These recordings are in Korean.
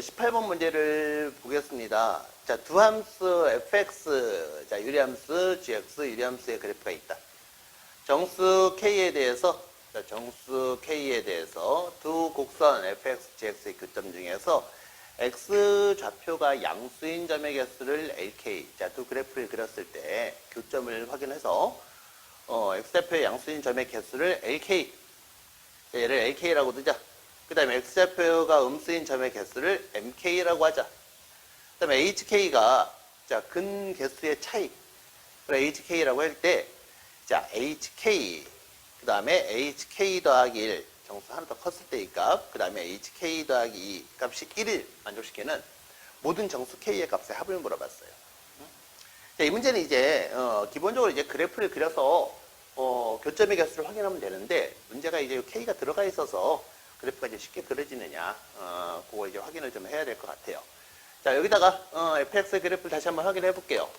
18번 문제를 보겠습니다. 자, 두 함수 fx, 자, 유리함수 gx, 유리함수의 그래프가 있다. 정수 k에 대해서, 자, 정수 k에 대해서 두 곡선 fx, gx의 교점 중에서 x 좌표가 양수인 점의 개수를 lk, 자, 두 그래프를 그렸을 때 교점을 확인해서 어, x 좌표의 양수인 점의 개수를 lk, 자, 얘를 lk라고 두자. 그 다음에 x좌표가 음수인 점의 개수를 mk라고 하자. 그 다음에 hk가 자, 근 개수의 차이. 그래 hk라고 할 때, 자, hk, 그 다음에 hk 더하기 1, 정수 하나 더 컸을 때의 값, 그 다음에 hk 더하기 2 값이 1을 만족시키는 모든 정수 k의 값의 합을 물어봤어요. 자, 이 문제는 이제, 어, 기본적으로 이제 그래프를 그려서, 어, 교점의 개수를 확인하면 되는데, 문제가 이제 k가 들어가 있어서 그래프가 이제 쉽게 그려지느냐, 어, 그거 이제 확인을 좀 해야 될 것 같아요. 자, 여기다가, 어, fx 그래프를 다시 한번 확인해 볼게요.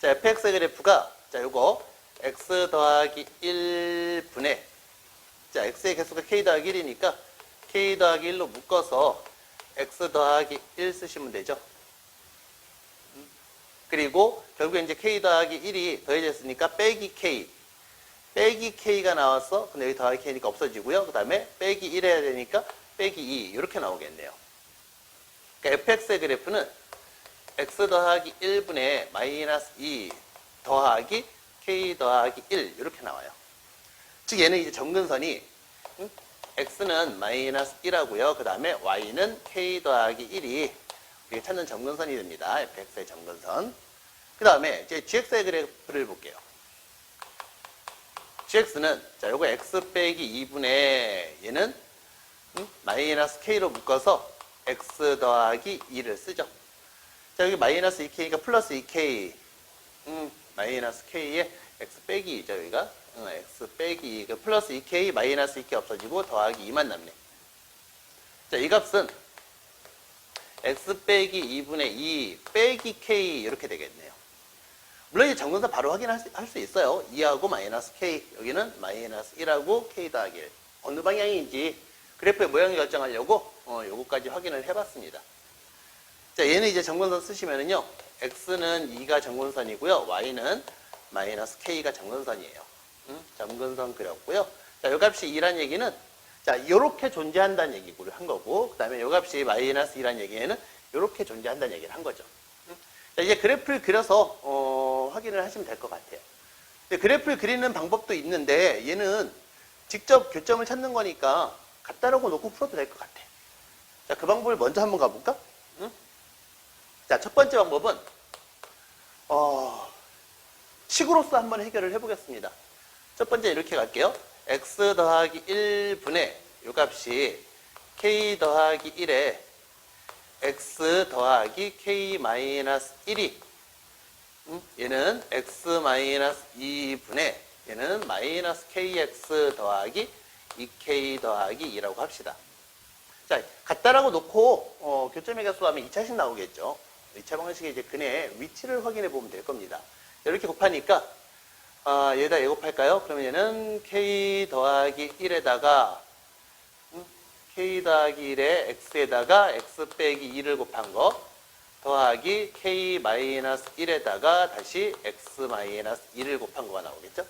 자, fx 그래프가, 자, 요거, x 더하기 1분의, 자, x의 개수가 k 더하기 1이니까, k 더하기 1로 묶어서, x 더하기 1 쓰시면 되죠. 음. 그리고, 결국에 이제 k 더하기 1이 더해졌으니까, 빼기 k. 빼기 k가 나왔어. 근데 여기 더하기 k니까 없어지고요. 그 다음에 빼기 1 해야 되니까 빼기 2 이렇게 나오겠네요. 그러니까 fx의 그래프는 x 더하기 1분의 마이너스 2 더하기 k 더하기 1 이렇게 나와요. 즉 얘는 이제 점근선이 음? x는 마이너스 1하고요. 그 다음에 y는 k 더하기 1이 우리가 찾는 점근선이 됩니다. fx의 점근선. 그 다음에 이제 gx의 그래프를 볼게요. Gx는 자 요거 x 빼기 2분의 얘는 음? 마이너스 k로 묶어서 x 더하기 2를 쓰죠. 자 여기 마이너스 2k니까 플러스 2k 음, 마이너스 k에 x 빼기 2죠 여기가 어, x 빼기 2그 플러스 2k 마이너스 2k 없어지고 더하기 2만 남네. 자 이 값은 x 빼기 2분의 2 빼기 k 이렇게 되겠네요. 물론 이 정근선 바로 확인할 수, 할수 있어요. 2하고 마이너스 k. 여기는 마이너스 1하고 k 더하기 1. 어느 방향인지 그래프의 모양을 결정하려고 어, 요거까지 확인을 해봤습니다. 자, 얘는 이제 정근선 쓰시면은요. x는 2가 정근선이고요. y는 마이너스 k가 정근선이에요. 음? 정근선 그렸고요. 자, 요 값이 2란 얘기는 자, 요렇게 존재한다는 얘기를 한 거고 그 다음에 요 값이 마이너스 2란 얘기에는 요렇게 존재한다는 얘기를 한 거죠. 음? 자, 이제 그래프를 그려서 어, 확인을 하시면 될 것 같아요. 그래프를 그리는 방법도 있는데 얘는 직접 교점을 찾는 거니까 갖다라고 놓고 풀어도 될 것 같아. 자, 그 방법을 먼저 한번 가볼까? 응? 자, 첫 번째 방법은 어, 식으로서 한번 해결을 해보겠습니다. 첫 번째 이렇게 갈게요. x 더하기 1분의 요 값이 k 더하기 1에 x 더하기 k 마이너스 1이 음, 얘는 x 마이너스 2분의 얘는 마이너스 kx 더하기 2k 더하기 2라고 합시다. 자, 같다라고 놓고 어, 교점의 개수하면 2차식 나오겠죠. 2차 방식의 이제 근의 위치를 확인해 보면 될 겁니다. 이렇게 곱하니까 아, 얘다 얘 곱할까요? 그러면 얘는 k 더하기 1에다가 k 더하기 1에 x에다가 x 빼기 2를 곱한 거 더하기 k 마이너스 1에다가 다시 x 마이너스 2를 곱한 거가 나오겠죠?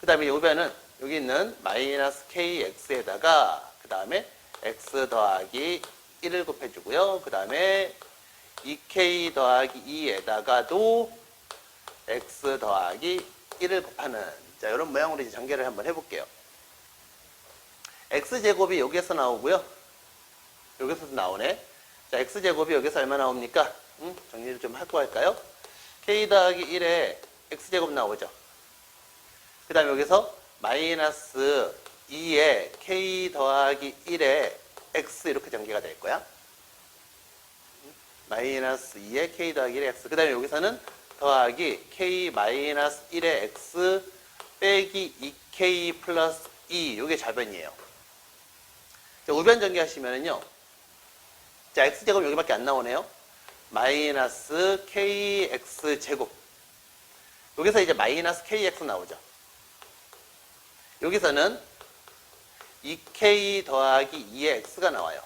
그 다음에 요변은 여기 있는 마이너스 kx에다가 그 다음에 x 더하기 1을 곱해주고요. 그 다음에 2k 더하기 2에다가도 x 더하기 1을 곱하는 자 이런 모양으로 이제 전개를 한번 해볼게요. x제곱이 여기에서 나오고요. 여기서도 나오네. 자, x제곱이 여기서 얼마 나옵니까? 음, 정리를 좀 하고 할까요? k 더하기 1에 x제곱 나오죠. 그 다음에 여기서 마이너스 2에 k 더하기 1에 x 이렇게 전개가 될 거야. 음, 마이너스 2에 k 더하기 1에 x. 그 다음에 여기서는 더하기 k 마이너스 1에 x 빼기 2k 플러스 2. 이게 좌변이에요. 자, 우변 전개하시면은요. 자, x제곱 여기밖에 안 나오네요. 마이너스 kx 제곱. 여기서 이제 마이너스 kx 나오죠. 여기서는 2k 더하기 2의 x가 나와요.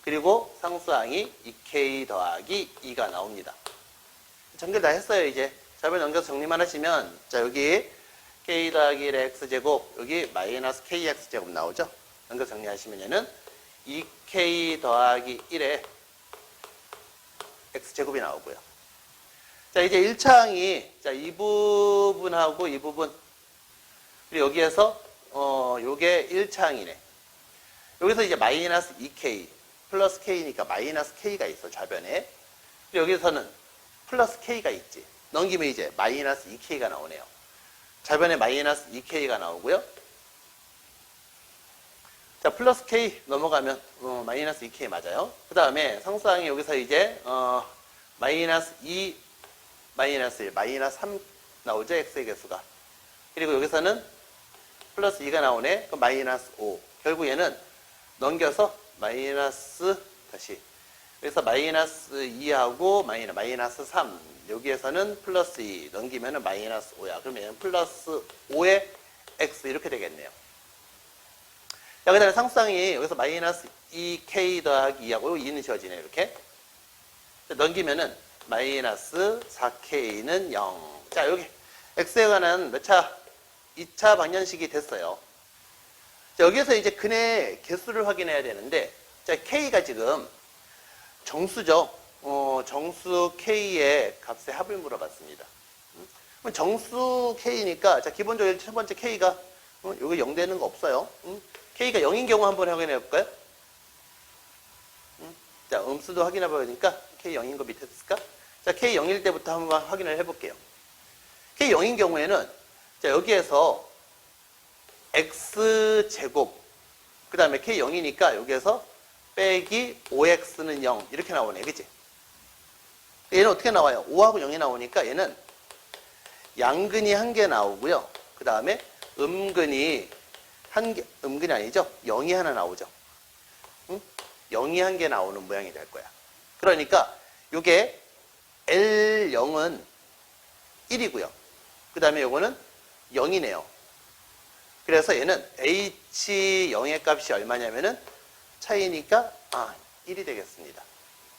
그리고 상수항이 2k 더하기 2가 나옵니다. 정리 다 했어요, 이제. 잡을 넘겨서 정리만 하시면, 자, 여기 k 더하기 1의 x제곱, 여기 마이너스 kx제곱 나오죠? 넘겨 정리하시면 얘는 2k 더하기 1의 x제곱이 나오고요. 자, 이제 1차항이, 자, 이 부분하고 이 부분, 그리고 여기에서, 어, 요게 1차항이네. 여기서 이제 마이너스 2k, 플러스 k니까 마이너스 k가 있어, 좌변에. 그리고 여기서는 플러스 k가 있지. 넘기면 이제 마이너스 2k가 나오네요. 좌변에 마이너스 2k가 나오고요. 자, 플러스 k 넘어가면 어, 마이너스 2k 맞아요. 그 다음에 상수항이 여기서 이제 어, 마이너스 2, 마이너스 1, 마이너스 3 나오죠, x의 개수가. 그리고 여기서는 플러스 2가 나오네. 그럼 마이너스 5. 결국 얘는 넘겨서 마이너스 다시 그래서 마이너스 2하고 마이너스, 마이너스 3 여기에서는 플러스 2 넘기면 은 마이너스 5야 그러면 플러스 5의 x 이렇게 되겠네요 자 그다음에 상수항이 여기서 마이너스 2k 더하기 2하고 2는 지워지네 이렇게 자, 넘기면은 마이너스 4k는 0 자 여기 x에 관한 몇 차 2차 방정식이 됐어요 자, 여기서 이제 근의 개수를 확인해야 되는데, 자, K가 지금 정수죠. 어, 정수 K의 값의 합을 물어봤습니다. 음? 정수 K니까, 자, 기본적으로 첫 번째 K가, 어, 여기 0 되는 거 없어요. 음? K가 0인 경우 한번 확인해 볼까요? 음? 자, 음수도 확인해 봐야 되니까, K 0인 거 밑에 있을까? 자, K 0일 때부터 한번 확인을 해 볼게요. K 0인 경우에는, 자, 여기에서 x제곱 그 다음에 k 0이니까 여기에서 빼기 5x는 0 이렇게 나오네 그치? 얘는 어떻게 나와요? 5하고 0이 나오니까 얘는 양근이 한 개 나오고요 그 다음에 음근이 한 개, 음근이 아니죠? 0이 하나 나오죠 응? 0이 한 개 나오는 모양이 될 거야 그러니까 이게 L0은 1이고요 그 다음에 요거는 0이네요 그래서 얘는 H0의 값이 얼마냐면은 차이니까 아 1이 되겠습니다.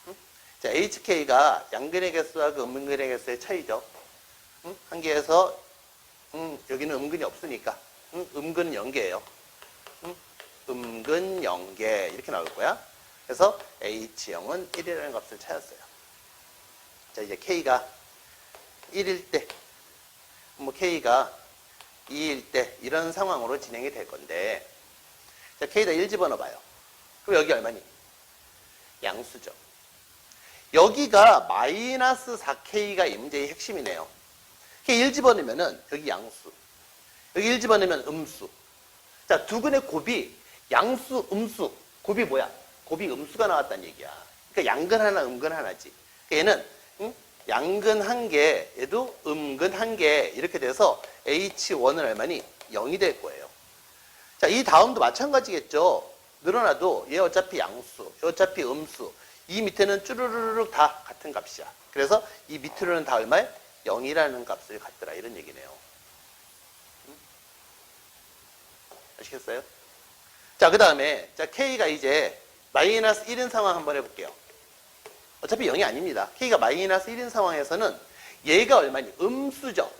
응? 자, HK가 양근의 개수와 그 음근의 개수의 차이죠. 응? 한 개에서 음, 여기는 음근이 없으니까 응? 음근은 0개예요. 응? 음근 0개 이렇게 나올 거야. 그래서 H0은 1이라는 값을 찾았어요. 자 이제 K가 1일 때 뭐 K가 2일 때 이런 상황으로 진행이 될 건데 자, K다 1 집어넣어봐요. 그럼 여기 얼마니? 양수죠. 여기가 마이너스 4K가 이 문제의 핵심이네요. K1 집어넣으면은 여기 양수. 여기 1 집어넣으면 음수. 자, 두 근의 곱이 양수, 음수. 곱이 뭐야? 곱이 음수가 나왔다는 얘기야. 그러니까 양근 하나, 음근 하나지. 그러니까 얘는 응? 양근 한 개, 얘도 음근 한 개 이렇게 돼서 H1은 얼마니? 0이 될 거예요. 자, 이 다음도 마찬가지겠죠. 늘어나도 얘 어차피 양수, 얘 어차피 음수. 이 밑에는 쭈르르륵 다 같은 값이야. 그래서 이 밑으로는 다 얼마에? 0이라는 값을 갖더라. 이런 얘기네요. 음? 아시겠어요? 자, 그 다음에, 자, K가 이제 마이너스 1인 상황 한번 해볼게요. 어차피 0이 아닙니다. K가 마이너스 1인 상황에서는 얘가 얼마니? 음수죠.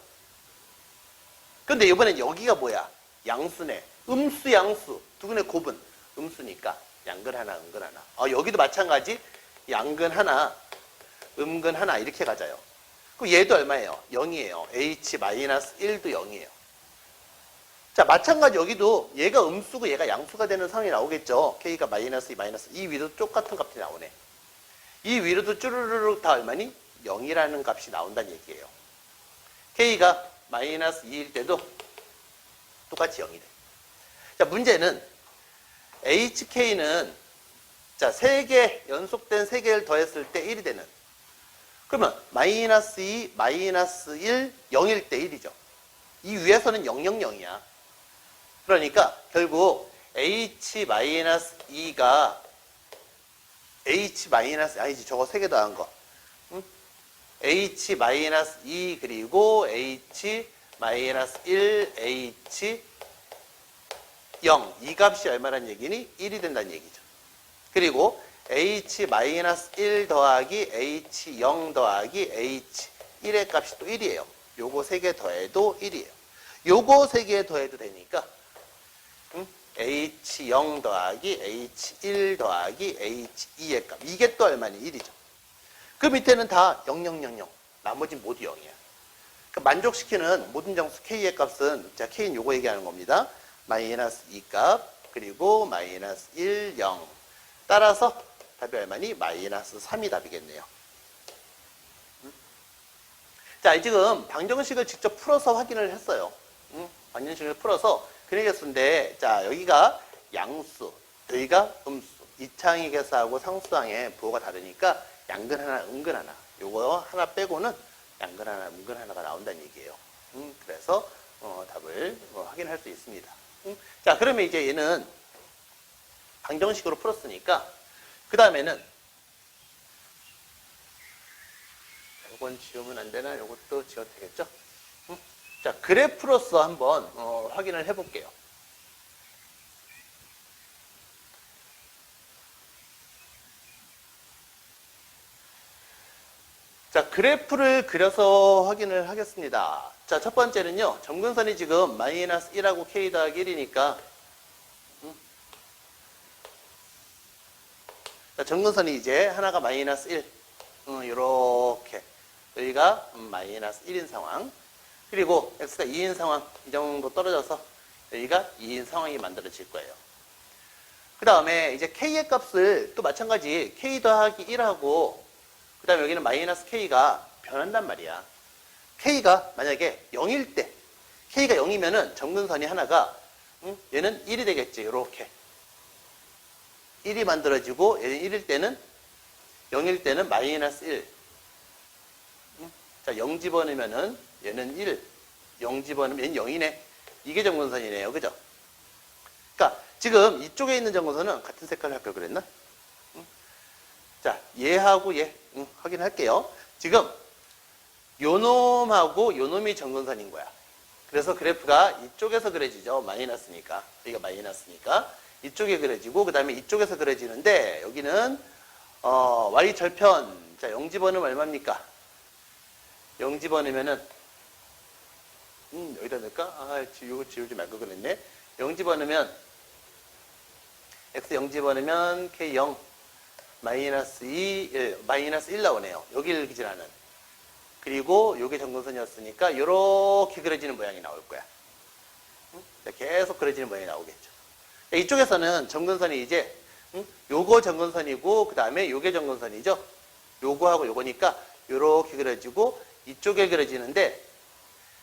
근데 이번엔 여기가 뭐야? 양수네. 음수, 양수. 두 분의 곱은 음수니까 양근 하나, 음근 하나. 어, 여기도 마찬가지. 양근 하나, 음근 하나 이렇게 가자요. 그럼 얘도 얼마예요? 0이에요. H-1도 0이에요. 자, 마찬가지 여기도 얘가 음수고 얘가 양수가 되는 상황이 나오겠죠. K가 마이너스 2, 마이너스 이 위로 똑같은 값이 나오네. 이 위로도 쭈르르륵 다 얼마니? 0이라는 값이 나온다는 얘기예요. K가 마이너스 2일 때도 똑같이 0이 돼. 자, 문제는 HK는 자, 3개, 연속된 3개를 더했을 때 1이 되는. 그러면 마이너스 2, 마이너스 1, 0일 때 1이죠. 이 위에서는 0, 0, 0이야. 그러니까 결국 H 마이너스 2가 H 아니지 저거 세개 더한 거. 응? H 마이너스 2 그리고 H 마이너스 1 H 0 이 값이 얼마란 얘기니? 1이 된다는 얘기죠. 그리고 h-1 더하기 h0 더하기 h1의 값이 또 1이에요. 요거 세 개 더해도 1이에요. 요거 세 개 더해도 되니까 음? h0 더하기 h1 더하기 h2의 값. 이게 또 얼마니? 1이죠. 그 밑에는 다 0000. 나머지 모두 0이야. 그 만족시키는 모든 정수 k의 값은 자 k는 요거 얘기하는 겁니다. 마이너스 2값 그리고 마이너스 1, 0. 따라서 답이 얼마니? 마이너스 3이 답이겠네요. 음? 자, 지금 방정식을 직접 풀어서 확인을 했어요. 음? 방정식을 풀어서 그리겠는데 자, 여기가 양수, 여기가 음수. 이창의 계수하고 상수항의 부호가 다르니까 양근 하나, 은근 하나. 요거 하나 빼고는 양근 하나, 은근 하나가 나온다는 얘기예요. 음, 그래서 어, 답을 어, 확인할 수 있습니다. 음? 자, 그러면 이제 얘는 방정식으로 풀었으니까 그 다음에는 이건 지우면 안 되나? 이것도 지워도 되겠죠? 음? 자, 그래프로서 한번 어, 확인을 해볼게요. 자, 그래프를 그려서 확인을 하겠습니다. 자, 첫 번째는요, 점근선이 지금 마이너스 1하고 k 더하기 1이니까, 음. 자, 점근선이 이제 하나가 마이너스 1, 음, 요렇게. 여기가 음, 마이너스 1인 상황. 그리고 x가 2인 상황, 이 정도 떨어져서 여기가 2인 상황이 만들어질 거예요. 그 다음에 이제 k의 값을 또 마찬가지 k 더하기 1하고 그 다음에 여기는 마이너스 k가 변한단 말이야. k가 만약에 0일 때, k가 0이면은 정근선이 하나가, 음, 얘는 1이 되겠지, 요렇게. 1이 만들어지고, 얘는 1일 때는, 0일 때는 마이너스 1. 음, 자, 0 집어넣으면은 얘는 1. 0 집어넣으면 얘는 0이네. 이게 정근선이네요. 그죠? 그러니까 지금 이쪽에 있는 정근선은 같은 색깔을 할걸 그랬나? 자, 얘하고 얘 응, 확인할게요. 지금 요놈하고 요놈이 정근선인 거야. 그래서 그래프가 이쪽에서 그려지죠. 마이너스니까. 여기가 마이너스니까. 이쪽에 그려지고 그 다음에 이쪽에서 그려지는데 여기는 어, y 절편 자 0 집어넣으면 얼마입니까? 0 집어넣으면은 음, 여기다 넣을까? 아, 이거 지우지 말고 그랬네. 0 집어넣으면 x 0 집어넣으면 k 0 마이너스 2, 1, 마이너스 1 나오네요. 여기를 기준하는. 그리고 요게 정근선이었으니까 이렇게 그려지는 모양이 나올 거야. 응? 계속 그려지는 모양이 나오겠죠. 이쪽에서는 정근선이 이제 응? 요거 정근선이고 그 다음에 요게 정근선이죠. 요거하고 요거니까 요렇게 그려지고 이쪽에 그려지는데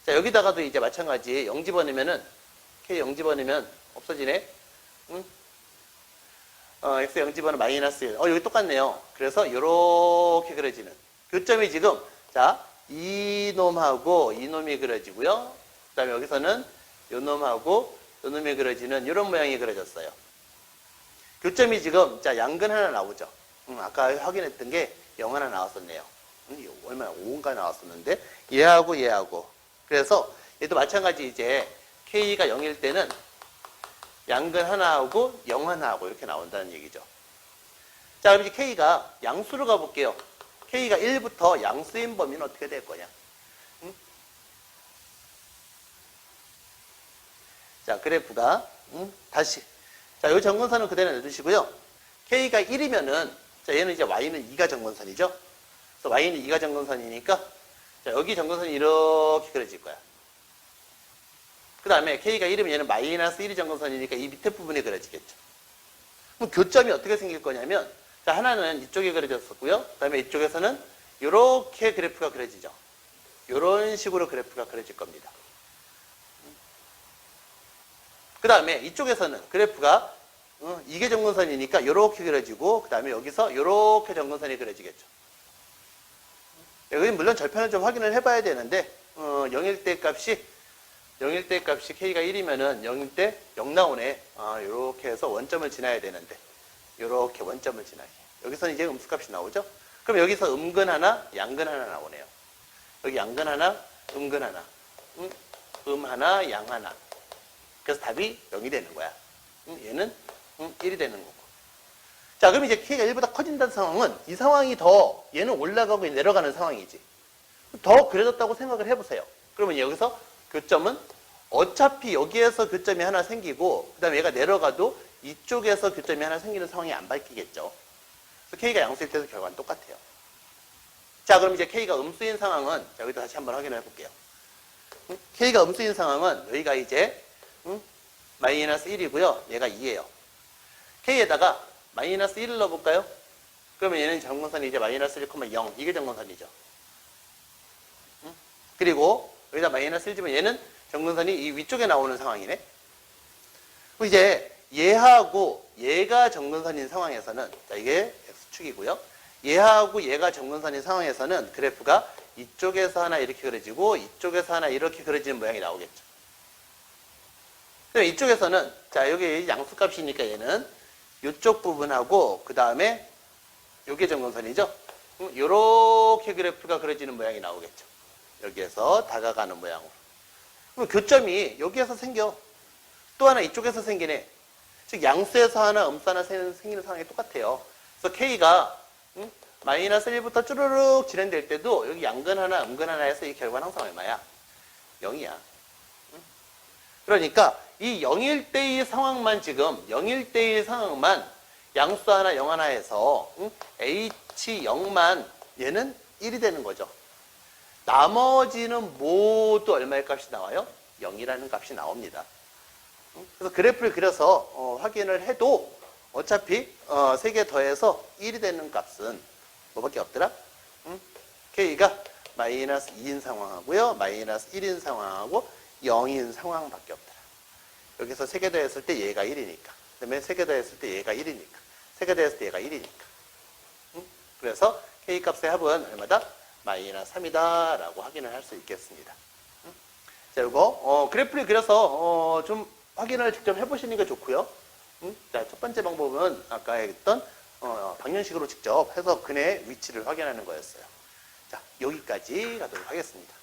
자 여기다가도 이제 마찬가지 0 집어넣으면은 K 0 집어넣으면 없어지네. 응? 어, x 0 집어는 마이너스 1. 어, 여기 똑같네요. 그래서 이렇게 그려지는. 교점이 지금, 자, 이놈하고 이놈이 그려지고요. 그 다음에 여기서는 요놈하고 요놈이 그려지는 이런 모양이 그려졌어요. 교점이 지금, 자, 양근 하나 나오죠. 음, 아까 확인했던 게 0 하나 나왔었네요. 음, 얼마나 5인가 나왔었는데, 얘하고 얘하고. 그래서 얘도 마찬가지 이제 K가 0일 때는 양근 하나하고 0 하나하고 이렇게 나온다는 얘기죠. 자, 그럼 이제 K가 양수로 가볼게요. K가 1부터 양수인 범위는 어떻게 될 거냐? 응? 자, 그래프가 응? 다시 자, 이 정근선은 그대로 내두시고요. K가 1이면은 자, 얘는 이제 Y는 2가 정근선이죠. 그래서 Y는 2가 정근선이니까 자, 여기 정근선이 이렇게 그려질 거야. 그 다음에 K가 1이면 얘는 마이너스 1이 정근선이니까 이 밑에 부분이 그려지겠죠. 그럼 교점이 어떻게 생길 거냐면, 자, 하나는 이쪽에 그려졌었고요. 그 다음에 이쪽에서는 이렇게 그래프가 그려지죠. 이런 식으로 그래프가 그려질 겁니다. 그 다음에 이쪽에서는 그래프가 어, 이게 정근선이니까 이렇게 그려지고, 그 다음에 여기서 이렇게 정근선이 그려지겠죠. 여기 물론 절편을 좀 확인을 해봐야 되는데, 어, 0일 때 값이 0일 때 값이 k가 1이면은 0일 때 0 나오네. 아, 요렇게 해서 원점을 지나야 되는데. 요렇게 원점을 지나게. 여기서는 이제 음수값이 나오죠? 그럼 여기서 음근 하나, 양근 하나 나오네요. 여기 양근 하나, 음근 하나. 음, 음 하나, 양 하나. 그래서 답이 0이 되는 거야. 음, 얘는 음, 1이 되는 거고. 자, 그럼 이제 K가 1보다 커진다는 상황은 이 상황이 더 얘는 올라가고 내려가는 상황이지. 더 그려졌다고 생각을 해보세요. 그러면 여기서 교점은 어차피 여기에서 교점이 하나 생기고 그 다음에 얘가 내려가도 이쪽에서 교점이 하나 생기는 상황이 안 바뀌겠죠. 그래서 K가 양수일 때도 결과는 똑같아요. 자, 그럼 이제 K가 음수인 상황은 자, 여기다 다시 한번 확인해 볼게요. 응? K가 음수인 상황은 여기가 이제 응? 마이너스 1이고요. 얘가 2예요. K에다가 마이너스 1을 넣어볼까요? 그러면 얘는 정근선이 이제 마이너스 1,0 이게 정근선이죠. 응? 그리고 여기다 마이너스 1 주면 얘는 정근선이 이 위쪽에 나오는 상황이네. 그럼 이제 얘하고 얘가 정근선인 상황에서는 자 이게 x축이고요. 얘하고 얘가 정근선인 상황에서는 그래프가 이쪽에서 하나 이렇게 그려지고 이쪽에서 하나 이렇게 그려지는 모양이 나오겠죠. 그럼 이쪽에서는 자 여기 양수값이니까 얘는 이쪽 부분하고 그 다음에 요게 정근선이죠. 이렇게 그래프가 그려지는 모양이 나오겠죠. 여기에서 다가가는 모양으로. 그럼 교점이 여기에서 생겨. 또 하나 이쪽에서 생기네. 즉 양수에서 하나 음수 하나 생- 생기는 상황이 똑같아요. 그래서 K가 음, 마이너스 1부터 쭈르륵 진행될 때도 여기 양근 하나 음근 하나 에서 이 결과는 항상 얼마야? 0이야. 그러니까 이 0일 때의 상황만 지금 0일 때의 상황만 양수 하나 0 하나 해서 응? H0만 얘는 1이 되는 거죠. 나머지는 모두 얼마의 값이 나와요? 0이라는 값이 나옵니다. 응? 그래서 그래프를 그려서 어, 확인을 해도 어차피 어, 3개 더해서 1이 되는 값은 뭐밖에 없더라? 응? K가 마이너스 2인 상황하고요. 마이너스 1인 상황하고 0인 상황밖에 없더라. 여기서 3개 더 했을 때 얘가 1이니까. 그 다음에 3개 더 했을 때 얘가 1이니까. 3개 더 했을 때 얘가 1이니까. 응? 그래서 K 값의 합은 얼마다? 마이너스 3이다 라고 확인을 할 수 있겠습니다. 응? 자, 이거 어, 그래프를 그려서 어, 좀 확인을 직접 해보시는 게 좋고요. 응? 자, 첫 번째 방법은 아까 했던 어, 방정식으로 직접 해서 근의 위치를 확인하는 거였어요. 자, 여기까지 가도록 하겠습니다.